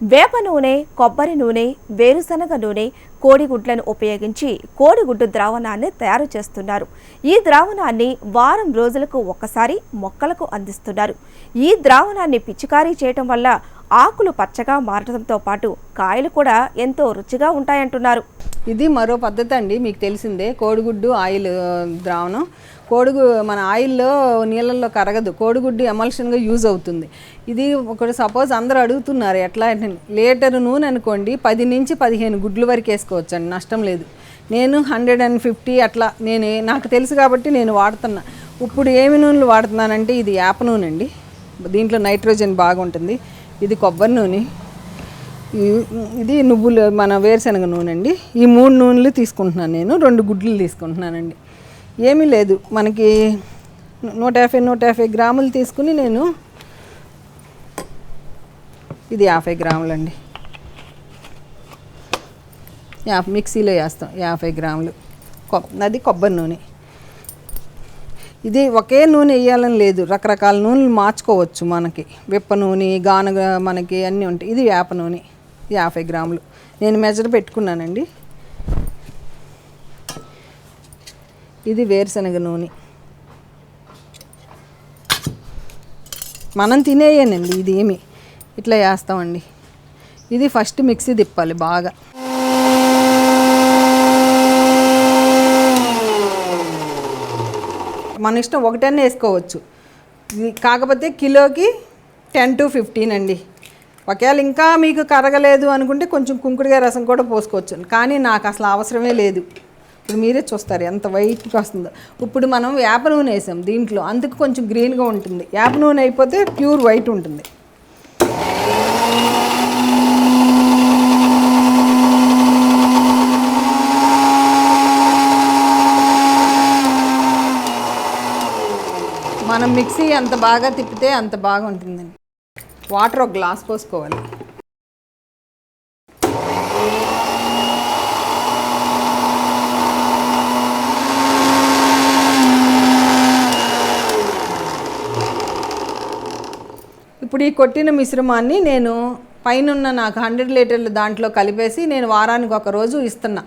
వేప నూనె కొబ్బరి నూనె వేరుశనగ నూనె కోడిగుడ్లను ఉపయోగించి కోడిగుడ్డు ద్రావణాన్ని తయారు చేస్తున్నారు. ఈ ద్రావణాన్ని వారం రోజులకు ఒక్కసారి మొక్కలకు అందిస్తున్నారు. ఈ ద్రావణాన్ని పిచికారీ చేయటం వల్ల ఆకులు పచ్చగా మారడంతో పాటు కాయలు కూడా ఎంతో రుచిగా ఉంటాయంటున్నారు. ఇది మరో పద్ధతి అండి మీకు తెలిసిందే కోడిగుడ్డు ఆయిల్ ద్రావణం. కోడిగు మన ఆయిల్లో నీళ్ళల్లో కరగదు. కోడిగుడ్డు ఎమల్షన్గా యూజ్ అవుతుంది. ఇది ఒకటి సపోజ్ అందరూ అడుగుతున్నారు ఎట్లా లీటర్ నూనె అనుకోండి పది నుంచి పదిహేను గుడ్లు వరకు వేసుకోవచ్చు అండి నష్టం లేదు. నేను హండ్రెడ్ అండ్ ఫిఫ్టీ అట్లా నేను నాకు తెలుసు కాబట్టి నేను వాడుతున్నా. ఇప్పుడు ఏమి నూనెలు వాడుతున్నానంటే ఇది యాప నూనె అండి దీంట్లో నైట్రోజన్ బాగుంటుంది. ఇది కొబ్బరి నూనె. ఇది నువ్వులు మన వేరుశనగ నూనె అండి ఈ మూడు నూనెలు తీసుకుంటున్నాను నేను. రెండు గుడ్లు తీసుకుంటున్నానండి. ఏమీ లేదు. మనకి నూట యాభై నూట యాభై గ్రాములు తీసుకుని నేను ఇది యాభై గ్రాములు అండి యా మిక్సీలో వేస్తాం యాభై గ్రాములు. కొ అది కొబ్బరి నూనె. ఇది ఒకే నూనె వేయాలని లేదు. రకరకాల నూనెలు మార్చుకోవచ్చు మనకి. విప్ప నూనె గానుగ మనకి అన్నీ ఉంటాయి. ఇది వేప నూనె. యాభై గ్రాములు. నేను మెజర్ పెట్టుకున్నానండి. ఇది వేరుశనగ నూనె. మనం తినేయనండి ఇది ఏమి ఇట్లా వేస్తామండి ఇది ఫస్ట్ మిక్సీ తిప్పాలి బాగా. మన ఇష్టం ఒకటనే వేసుకోవచ్చు. కాకపోతే కిలోకి టెన్ టు ఫిఫ్టీన్ అండి. ఒకవేళ ఇంకా మీకు కరగలేదు అనుకుంటే కొంచెం కుంకుడుగా రసం కూడా పోసుకోవచ్చు కానీ నాకు అసలు అవసరమే లేదు. ఇప్పుడు మీరే చూస్తారు ఎంత వైట్గా వస్తుందో ఇప్పుడు మనం వేప నూనె వేసాం దీంట్లో అందుకు కొంచెం గ్రీన్గా ఉంటుంది. వేప నూనె అయిపోతే ప్యూర్ వైట్ ఉంటుంది. మనం మిక్సీ ఎంత బాగా తిప్పితే అంత బాగా ఉంటుందండి వాటర్ ఒక గ్లాస్ పోసుకోవాలి. ఇప్పుడు ఈ కొట్టిన మిశ్రమాన్ని నేను పైనున్న నాకు హండ్రెడ్ లీటర్లు దాంట్లో కలిపేసి నేను వారానికి ఒక రోజు ఇస్తున్నా.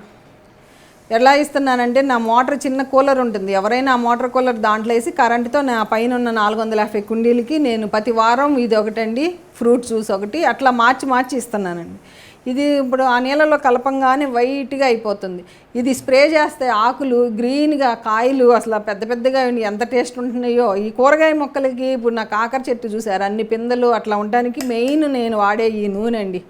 ఎలా ఇస్తున్నానంటే నా మోటార్ చిన్న కూలర్ ఉంటుంది. ఎవరైనా ఆ మోటార్ కూలర్ దాంట్లో వేసి కరెంటుతో నా పైన ఉన్న నాలుగు వందల యాభై కుండీలకి నేను ప్రతి వారం ఇది ఒకటండి ఫ్రూట్ జ్యూస్ ఒకటి అట్లా మార్చి మార్చి ఇస్తున్నానండి. ఇది ఇప్పుడు ఆ నీళ్ళలో కలపంగానే వైట్గా అయిపోతుంది. ఇది స్ప్రే చేస్తే ఆకులు గ్రీన్గా కాయలు అసలు పెద్ద పెద్దగా ఎంత టేస్ట్ ఉంటున్నాయో. ఈ కూరగాయ మొక్కలకి ఇప్పుడు నా కాకర చెట్టు చూసారు. అన్ని పిందెలు అట్లా ఉండడానికి మెయిన్ నేను వాడే ఈ నూనె అండి.